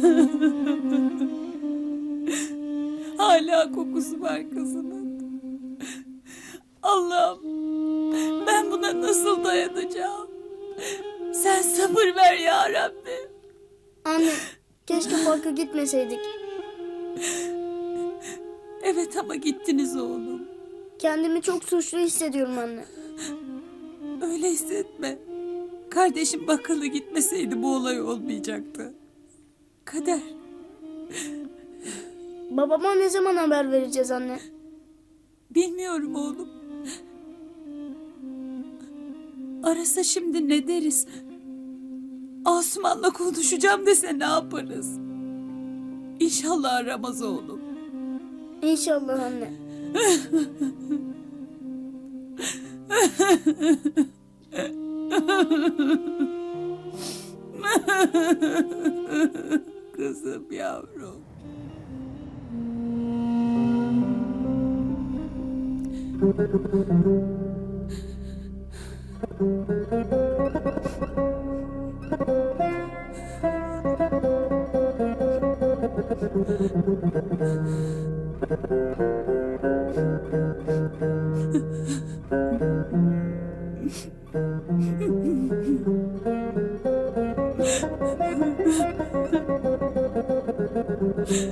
Hala kokusu var kızımın. Allah'ım ben buna nasıl dayanacağım? Sen sabır ver ya Rabbi. Anne keşke parka gitmeseydik. Evet ama gittiniz oğlum. Kendimi çok suçlu hissediyorum anne. Öyle hissetme. Kardeşim bakkalı gitmeseydi bu olay olmayacaktı. Kader. Babama ne zaman haber vereceğiz anne? Bilmiyorum oğlum. Arasa şimdi ne deriz? Asuman'la konuşacağım dese ne yaparız? İnşallah aramaz oğlum. İnşallah anne. Kızım yavrum. Ayşe,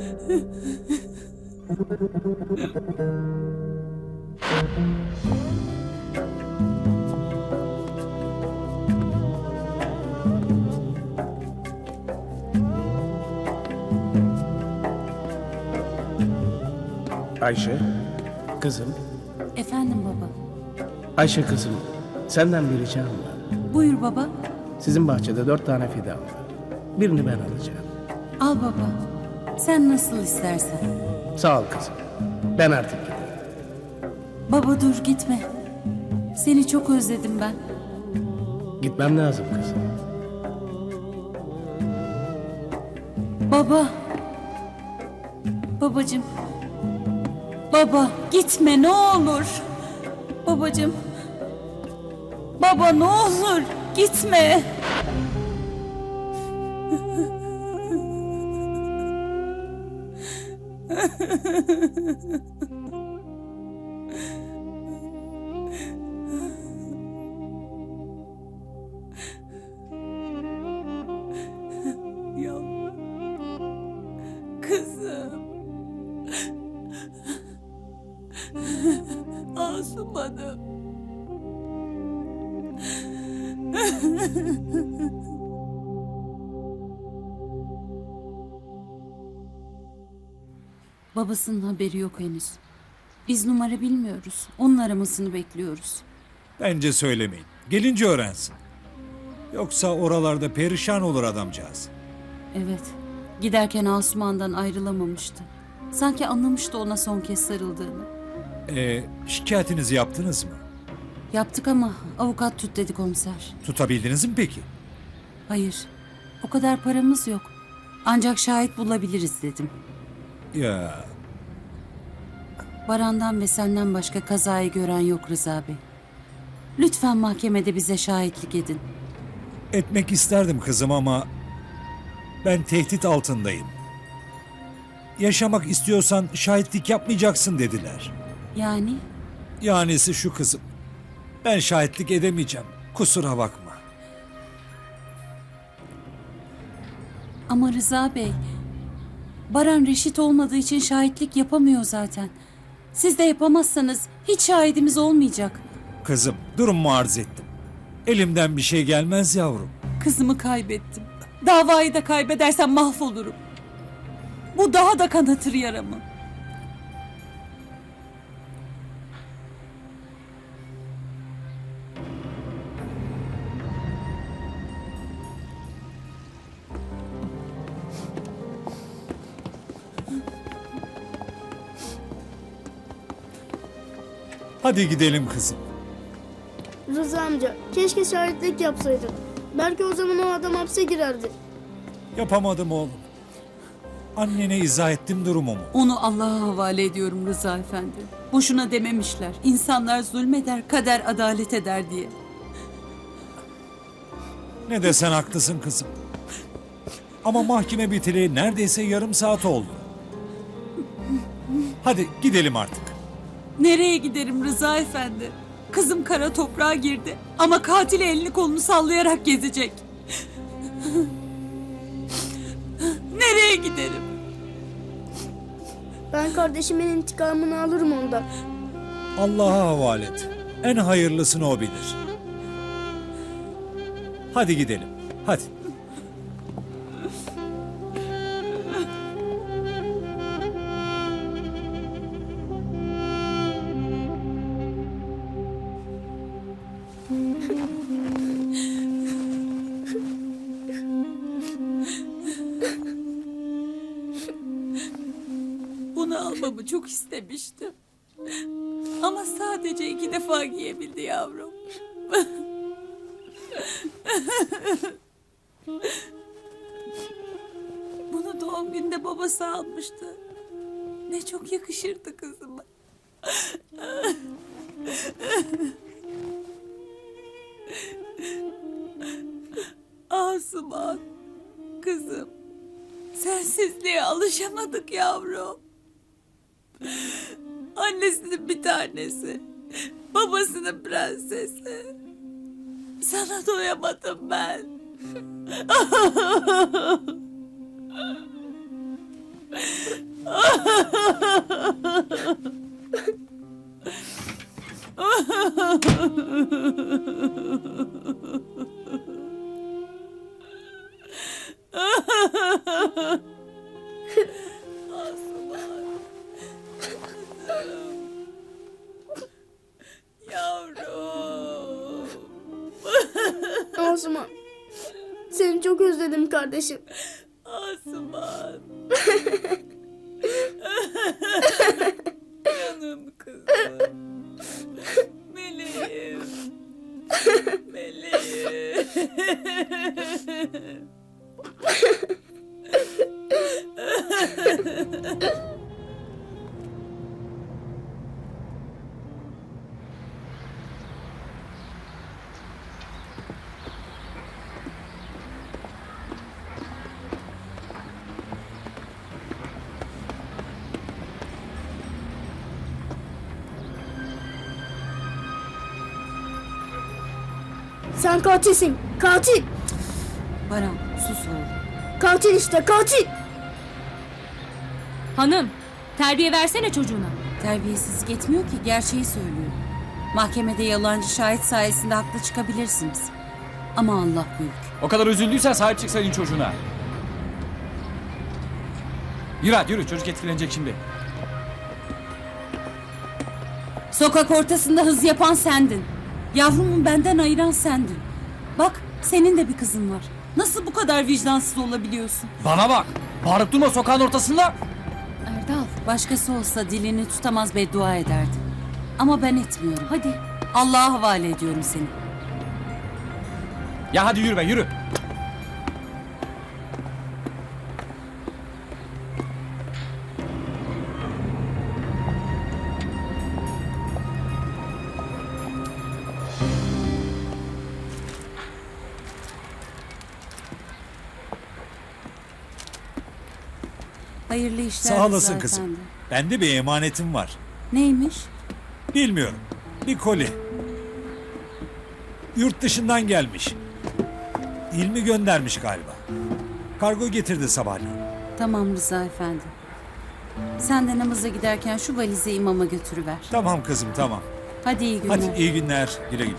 kızım. Efendim baba. Ayşe kızım, senden bir ricam var. Buyur baba. Sizin bahçede dört tane fidan var. Birini ben alacağım. Al baba. Sen nasıl istersen. Sağ ol kızım. Ben artık giderim. Baba dur gitme. Seni çok özledim ben. Gitmem lazım kızım. Baba. Babacım. Baba gitme ne olur. Babacım. Baba ne olur gitme. Yavrum. Kızım. Asumanım. Babasının haberi yok henüz. Biz numara bilmiyoruz. Onun aramasını bekliyoruz. Bence söylemeyin. Gelince öğrensin. Yoksa oralarda perişan olur adamcağız. Evet. Giderken Asuman'dan ayrılamamıştı. Sanki anlamıştı ona son kez sarıldığını. Ee, şikayetinizi yaptınız mı? Yaptık ama avukat tut dedi komiser. Tutabildiniz mi peki? Hayır. O kadar paramız yok. Ancak şahit bulabiliriz dedim. Ya Baran'dan ve senden başka kazayı gören yok Rıza Bey. Lütfen mahkemede bize şahitlik edin. etmek isterdim kızım ama ben tehdit altındayım. Yaşamak istiyorsan şahitlik yapmayacaksın dediler. Yani Yanisi şu kızım. Ben şahitlik edemeyeceğim. Kusura bakma. ama Rıza Bey... Baran reşit olmadığı için şahitlik yapamıyor zaten. Siz de yapamazsanız hiç şahidimiz olmayacak. Kızım durumu arz ettim. Elimden bir şey gelmez yavrum. Kızımı kaybettim. Davayı da kaybedersem mahvolurum. Bu daha da kanatır yaramı. Hadi gidelim kızım. Rıza amca keşke şahitlik yapsaydın. Belki o zaman o adam hapse girerdi. Yapamadım oğlum. Annene izah ettim durumumu. Onu Allah'a havale ediyorum Rıza Efendi. Boşuna dememişler. İnsanlar zulmeder, kader adalet eder diye. Ne desen haklısın kızım. Ama mahkeme biteli neredeyse yarım saat oldu. Hadi gidelim artık. Nereye giderim Rıza Efendi? Kızım kara toprağa girdi ama katil elini kolunu sallayarak gezecek. Nereye giderim? Ben kardeşimin intikamını alırım ondan. Allah'a havale et. En hayırlısını o bilir. Hadi gidelim. Hadi. Bunu almamı çok istemiştim. Ama sadece iki defa giyebildi yavrum. Bunu doğum günde babası almıştı. Ne çok yakışırdı kızıma. Asuman, kızım. Sensizliğe alışamadık yavrum. Annesinin bir tanesi. Babasının prensesi. Sana doyamadım ben. Yavrum. Asuman. Seni çok özledim kardeşim. Asuman. Canım kızım. Meleğim. Meleğim. Sen katilsin. Katil. Baran sus oğlum. Katil işte katil. Hanım, terbiye versene çocuğuna. Terbiyesizlik etmiyor ki gerçeği söylüyor. Mahkemede yalancı şahit sayesinde haklı çıkabilirsiniz. Ama Allah büyük. O kadar üzüldüysen sahip çıksaydın çocuğuna. Yürü hadi yürü çocuk etkilenecek şimdi. Sokak ortasında hız yapan sendin. Yavrumu benden ayıran sendin. Bak senin de bir kızın var. Nasıl bu kadar vicdansız olabiliyorsun? Bana bak. Bağırıp durma sokağın ortasında. Erdal başkası olsa dilini tutamaz beddua ederdi. Ama ben etmiyorum. Hadi Allah'a havale ediyorum seni. Ya hadi yürü be yürü. İşler. Sağ olasın kızım. Efendi. Bende bir emanetim var. Neymiş? Bilmiyorum. Bir koli. Yurt dışından gelmiş. İlmi göndermiş galiba. Kargo getirdi sabahleyin. Tamam Rıza Efendi. Sen de namaza giderken şu valizi imama götürüver. Tamam kızım tamam. Hadi iyi günler. Hadi iyi günler. Güle güle.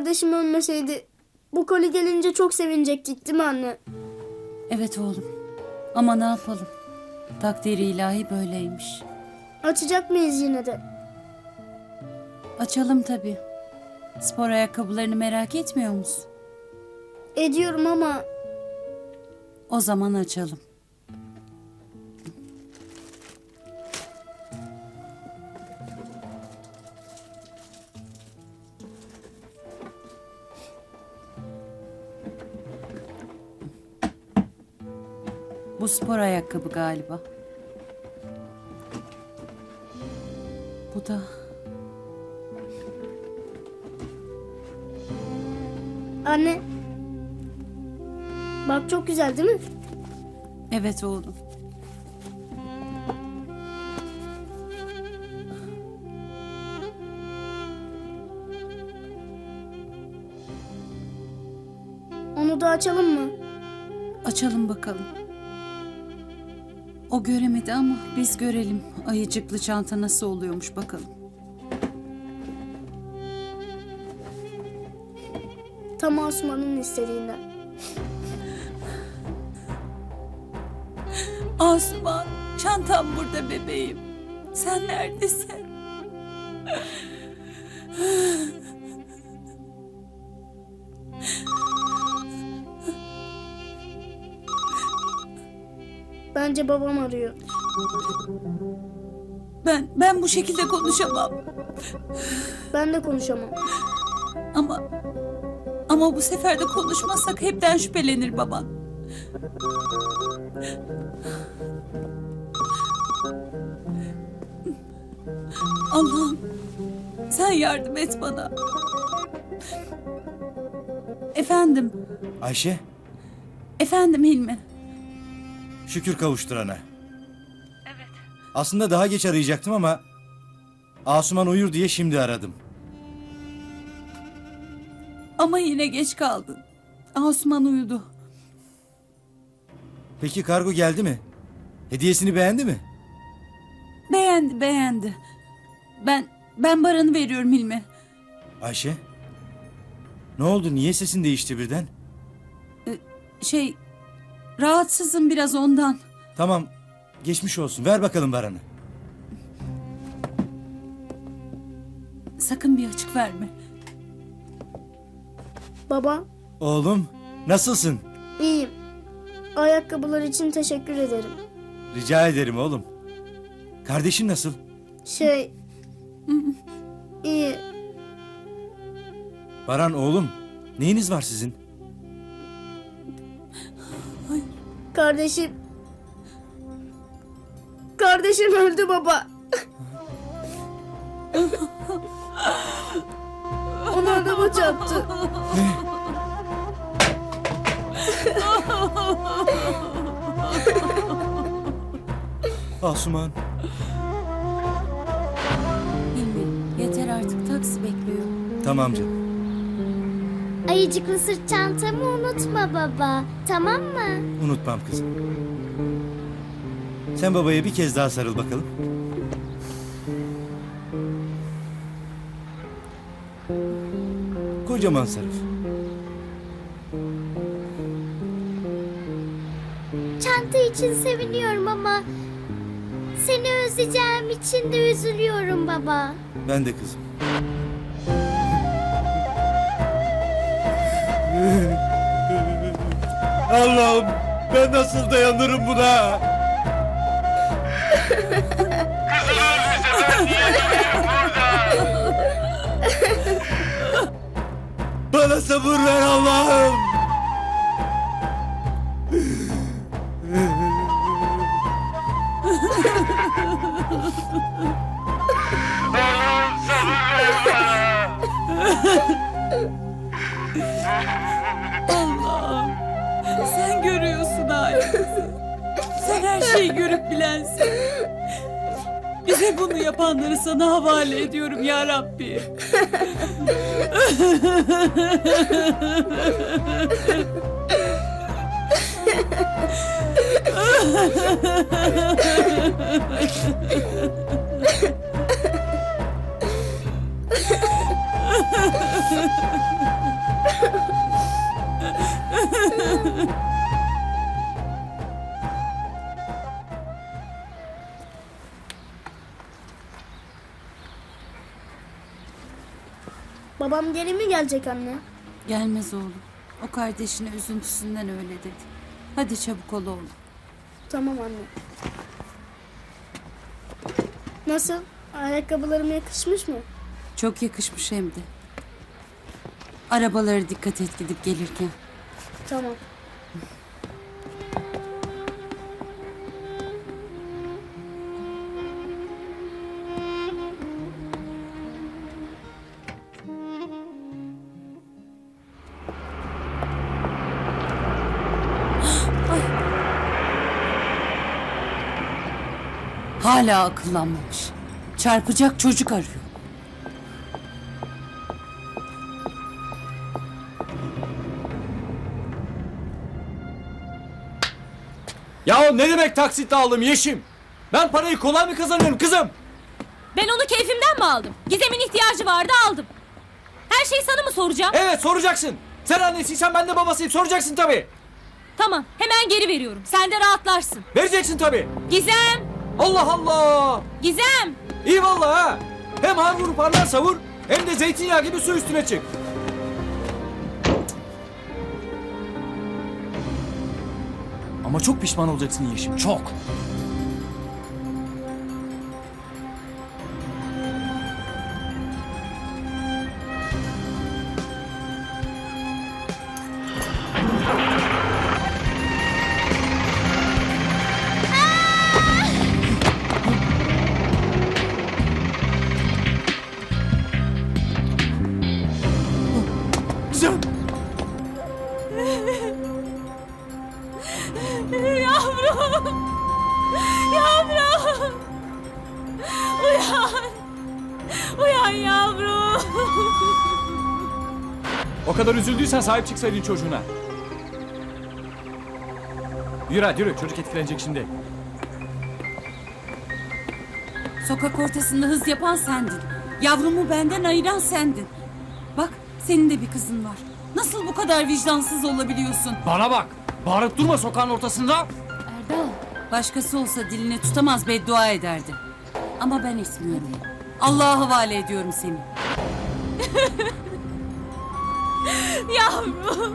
Kardeşim ölmeseydi bu koli gelince çok sevinecektik değil mi anne? Evet oğlum. Ama ne yapalım? Takdiri ilahi böyleymiş. Açacak mıyız yine de? Açalım tabii. Spor ayakkabılarını merak etmiyor musun? Ediyorum ama O zaman açalım. Bu spor ayakkabı galiba. Bu da Anne. Bak çok güzel değil mi? evet oğlum. Onu da açalım mı? Açalım bakalım. O göremedi ama biz görelim. Ayıcıklı çanta nasıl oluyormuş bakalım. Tam Asuman'ın istediğinden. Asuman, çantam burada bebeğim. Sen neredesin? Bence babam arıyor. Ben ben bu şekilde konuşamam. Ben de konuşamam. Ama ama bu sefer de konuşmazsak hepten şüphelenir baban. Allah'ım sen yardım et bana. Efendim, Ayşe, efendim Hilmi. Şükür kavuşturana. Evet. Aslında daha geç arayacaktım ama Asuman uyur diye şimdi aradım. Ama yine geç kaldın. Asuman uyudu. Peki kargo geldi mi? Hediyesini beğendi mi? Beğendi, beğendi. Ben ben Baran'ı veriyorum Hilmi. Ayşe, ne oldu? Niye sesin değişti birden? Şey, rahatsızım biraz ondan. Tamam, geçmiş olsun. Ver bakalım Baran'ı. Sakın bir açık verme. Baba, Oğlum, nasılsın? iyiyim. Ayakkabılar için teşekkür ederim. Rica ederim oğlum. Kardeşin nasıl? Şey... iyi. Baran oğlum, neyiniz var sizin? Kardeşim... Kardeşim öldü baba. Onu adama çarptı. Asuman. Hilmi, yeter artık taksi bekliyor. Tamam canım. Ayıcıklı sırt çantamı unutma baba. Tamam mı? Unutmam kızım. Sen babaya bir kez daha sarıl bakalım. Kocaman sarıl. Çanta için seviniyorum ama seni özleyeceğim için de üzülüyorum baba. Ben de kızım. Allah'ım ben nasıl dayanırım buna? Bana sabır ver Allah'ım. Allah'ım, sen görüyorsun halimizi. Sen her şeyi görüp bilensin. Bize bunu yapanları sana havale ediyorum ya Rabbi. Babam geri mi gelecek anne? Gelmez oğlum. O kardeşine üzüntüsünden öyle dedi. Hadi çabuk ol oğlum. Tamam anne. Nasıl? Ayakkabılarım yakışmış mı? Çok yakışmış hem de. Arabalara dikkat et gidip gelirken. Tamam. Hala akıllanmamış. Çarpacak çocuk arıyor. Ya ne demek taksitle aldım Yeşim? Ben parayı kolay mı kazanıyorum kızım? Ben onu keyfimden mi aldım? Gizem'in ihtiyacı vardı aldım. Her şeyi sana mı soracağım? Evet soracaksın. Sen annesiysen ben de babasıyım soracaksın tabii. Tamam hemen geri veriyorum. Sen de rahatlarsın. Vereceksin tabii. Gizem! Allah Allah. Gizem! İyi vallahi ha. Hem har vurup harman savur hem de zeytinyağı gibi su üstüne çık. Ama çok pişman olacaksın Yeşim çok. O kadar üzüldüysen sahip çıksaydın çocuğuna. Yürü hadi yürü çocuk etkilenecek şimdi. Sokak ortasında hız yapan sendin. Yavrumu benden ayıran sendin. Bak senin de bir kızın var. Nasıl bu kadar vicdansız olabiliyorsun? Bana bak. Bağırıp durma sokağın ortasında. Erdal. Başkası olsa dilini tutamaz beddua ederdi. Ama ben etmiyorum. Allah'a havale ediyorum seni. Yavrum!